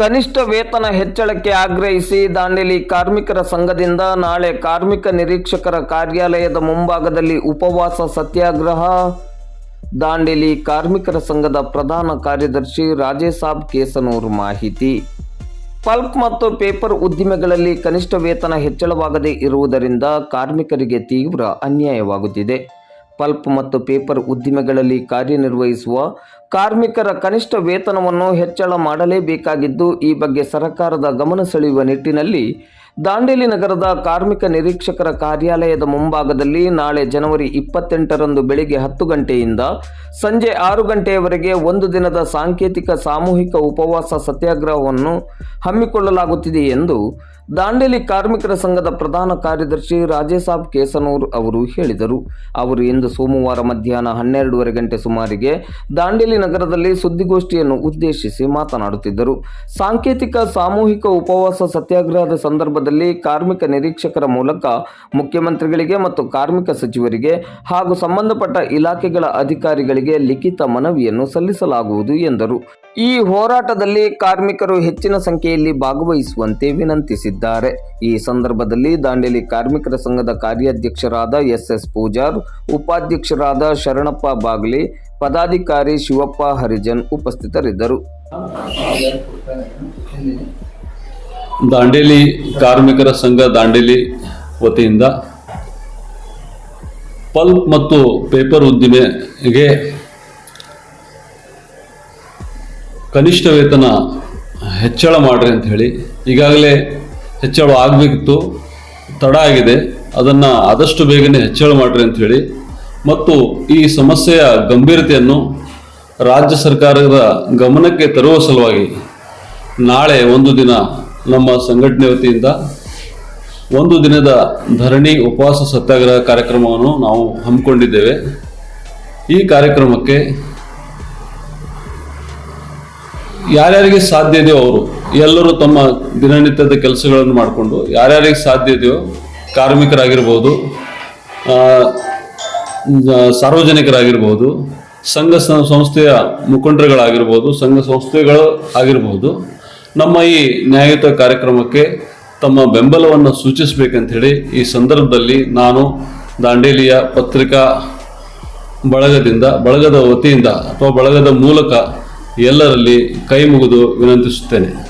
ಕನಿಷ್ಠ ವೇತನ ಹೆಚ್ಚಳಕ್ಕೆ ಆಗ್ರಹಿಸಿ ದಾಂಡೇಲಿ ಕಾರ್ಮಿಕರ ಸಂಘದಿಂದ ನಾಳೆ ಕಾರ್ಮಿಕ ನಿರೀಕ್ಷಕರ ಕಾರ್ಯಾಲಯದ ಮುಂಭಾಗದಲ್ಲಿ ಉಪವಾಸ ಸತ್ಯಾಗ್ರಹ. ದಾಂಡೇಲಿ ಕಾರ್ಮಿಕರ ಸಂಘದ ಪ್ರಧಾನ ಕಾರ್ಯದರ್ಶಿ ರಾಜೇಸಾಬ್ ಕೇಸನೂರು ಮಾಹಿತಿ. ಪಲ್ಪ್ ಮತ್ತು ಪೇಪರ್ ಉದ್ದಿಮೆಗಳಲ್ಲಿ ಕನಿಷ್ಠ ವೇತನ ಹೆಚ್ಚಳವಾಗದೇ ಇರುವುದರಿಂದ ಕಾರ್ಮಿಕರಿಗೆ ತೀವ್ರ ಅನ್ಯಾಯವಾಗುತ್ತಿದೆ. ಪಲ್ಪ್ ಮತ್ತು ಪೇಪರ್ ಉದ್ದಿಮೆಗಳಲ್ಲಿ ಕಾರ್ಯನಿರ್ವಹಿಸುವ ಕಾರ್ಮಿಕರ ಕನಿಷ್ಠ ವೇತನವನ್ನು ಹೆಚ್ಚಳ ಮಾಡಲೇಬೇಕಾಗಿದ್ದು, ಈ ಬಗ್ಗೆ ಸರ್ಕಾರದ ಗಮನ ಸೆಳೆಯುವ ನಿಟ್ಟಿನಲ್ಲಿ ದಾಂಡೇಲಿ ನಗರದ ಕಾರ್ಮಿಕ ನಿರೀಕ್ಷಕರ ಕಾರ್ಯಾಲಯದ ಮುಂಭಾಗದಲ್ಲಿ ನಾಳೆ ಜನವರಿ ಇಪ್ಪತ್ತೆಂಟರಂದು ಬೆಳಿಗ್ಗೆ ಹತ್ತು ಗಂಟೆಯಿಂದ ಸಂಜೆ ಆರು ಗಂಟೆಯವರೆಗೆ ಒಂದು ದಿನದ ಸಾಂಕೇತಿಕ ಸಾಮೂಹಿಕ ಉಪವಾಸ ಸತ್ಯಾಗ್ರಹವನ್ನು ಹಮ್ಮಿಕೊಳ್ಳಲಾಗುತ್ತಿದೆ ಎಂದು ದಾಂಡೇಲಿ ಕಾರ್ಮಿಕರ ಸಂಘದ ಪ್ರಧಾನ ಕಾರ್ಯದರ್ಶಿ ರಾಜೇಸಾಬ್ ಕೇಸನೂರ್ ಅವರು ಹೇಳಿದರು. ಅವರು ಇಂದು ಸೋಮವಾರ ಮಧ್ಯಾಹ್ನ ಹನ್ನೆರಡೂವರೆ ಗಂಟೆ ಸುಮಾರಿಗೆ ದಾಂಡೇಲಿ ನಗರದಲ್ಲಿ ಸುದ್ದಿಗೋಷ್ಠಿಯನ್ನು ಉದ್ದೇಶಿಸಿ ಮಾತನಾಡುತ್ತಿದ್ದರು. ಸಾಂಕೇತಿಕ ಸಾಮೂಹಿಕ ಉಪವಾಸ ಸತ್ಯಾಗ್ರಹದ ಸಂದರ್ಭದಲ್ಲಿ ಕಾರ್ಮಿಕ ನಿರೀಕ್ಷಕರ ಮೂಲಕ ಮುಖ್ಯಮಂತ್ರಿಗಳಿಗೆ ಮತ್ತು ಕಾರ್ಮಿಕ ಸಚಿವರಿಗೆ ಹಾಗೂ ಸಂಬಂಧಪಟ್ಟ ಇಲಾಖೆಗಳ ಅಧಿಕಾರಿಗಳಿಗೆ ಲಿಖಿತ ಮನವಿಯನ್ನು ಸಲ್ಲಿಸಲಾಗುವುದು ಎಂದರು. ಈ ಹೋರಾಟದಲ್ಲಿ ಕಾರ್ಮಿಕರು ಹೆಚ್ಚಿನ ಸಂಖ್ಯೆಯಲ್ಲಿ ಭಾಗವಹಿಸುವಂತೆ ವಿನಂತಿಸಿದ್ದಾರೆ. ಈ ಸಂದರ್ಭದಲ್ಲಿ ದಾಂಡೇಲಿ ಕಾರ್ಮಿಕರ ಸಂಘದ ಕಾರ್ಯಾಧ್ಯಕ್ಷರಾದ ಎಸ್ ಎಸ್ ಪೂಜಾರ್, ಉಪಾಧ್ಯಕ್ಷರಾದ ಶರಣಪ್ಪ ಬಾಗ್ಲಿ, ಪದಾಧಿಕಾರಿ ಶಿವಪ್ಪ ಹರಿಜನ್ ಉಪಸ್ಥಿತರಿದ್ದರು. ದಾಂಡೇಲಿ ಕಾರ್ಮಿಕರ ಸಂಘ ದಾಂಡೇಲಿ ವತಿಯಿಂದ ಪಲ್ಪ್ ಮತ್ತು ಪೇಪರ್ ಉದ್ದಿಮೆಗೆ ಕನಿಷ್ಠ ವೇತನ ಹೆಚ್ಚಳ ಮಾಡ್ರಿ ಅಂತ ಹೇಳಿ ಈಗಾಗಲೇ ಹೆಚ್ಚಳ ಆಗಬೇಕಿತ್ತು, ತಡ ಆಗಿದೆ, ಅದನ್ನು ಆದಷ್ಟು ಬೇಗನೆ ಹೆಚ್ಚಳ ಮಾಡ್ರಿ ಅಂತ ಹೇಳಿ. ಮತ್ತು ಈ ಸಮಸ್ಯೆಯ ಗಂಭೀರತೆಯನ್ನು ರಾಜ್ಯ ಸರ್ಕಾರದ ಗಮನಕ್ಕೆ ತರುವ ಸಲುವಾಗಿ ನಾಳೆ ಒಂದು ದಿನ ನಮ್ಮ ಸಂಘಟನೆ ವತಿಯಿಂದ ಒಂದು ದಿನದ ಧರಣಿ ಉಪವಾಸ ಸತ್ಯಾಗ್ರಹ ಕಾರ್ಯಕ್ರಮವನ್ನು ನಾವು ಹಮ್ಮಿಕೊಂಡಿದ್ದೇವೆ. ಈ ಕಾರ್ಯಕ್ರಮಕ್ಕೆ ಯಾರ್ಯಾರಿಗೆ ಸಾಧ್ಯ ಇದೆಯೋ ಅವರು, ಎಲ್ಲರೂ ತಮ್ಮ ದಿನನಿತ್ಯದ ಕೆಲಸಗಳನ್ನು ಮಾಡಿಕೊಂಡು ಯಾರ್ಯಾರಿಗೆ ಸಾಧ್ಯ ಇದೆಯೋ, ಕಾರ್ಮಿಕರಾಗಿರ್ಬೋದು ಸಾರ್ವಜನಿಕರಾಗಿರ್ಬೋದು, ಸಂಘ ಸಂಸ್ಥೆಯ ಮುಖಂಡರುಗಳಾಗಿರ್ಬೋದು, ಸಂಘ ಸಂಸ್ಥೆಗಳು ಆಗಿರ್ಬೋದು ನಮ್ಮ ಈ ನ್ಯಾಯಯುತ ಕಾರ್ಯಕ್ರಮಕ್ಕೆ ತಮ್ಮ ಬೆಂಬಲವನ್ನು ಸೂಚಿಸಬೇಕಂತ ಹೇಳಿ ಈ ಸಂದರ್ಭದಲ್ಲಿ ನಾನು ದಾಂಡೇಲಿಯ ಪತ್ರಿಕಾ ಬಳಗದಿಂದ, ಬಳಗದ ವತಿಯಿಂದ ಅಥವಾ ಬಳಗದ ಮೂಲಕ ಎಲ್ಲರಲ್ಲಿ ಕೈ ಮುಗಿದು ವಿನಂತಿಸುತ್ತೇನೆ.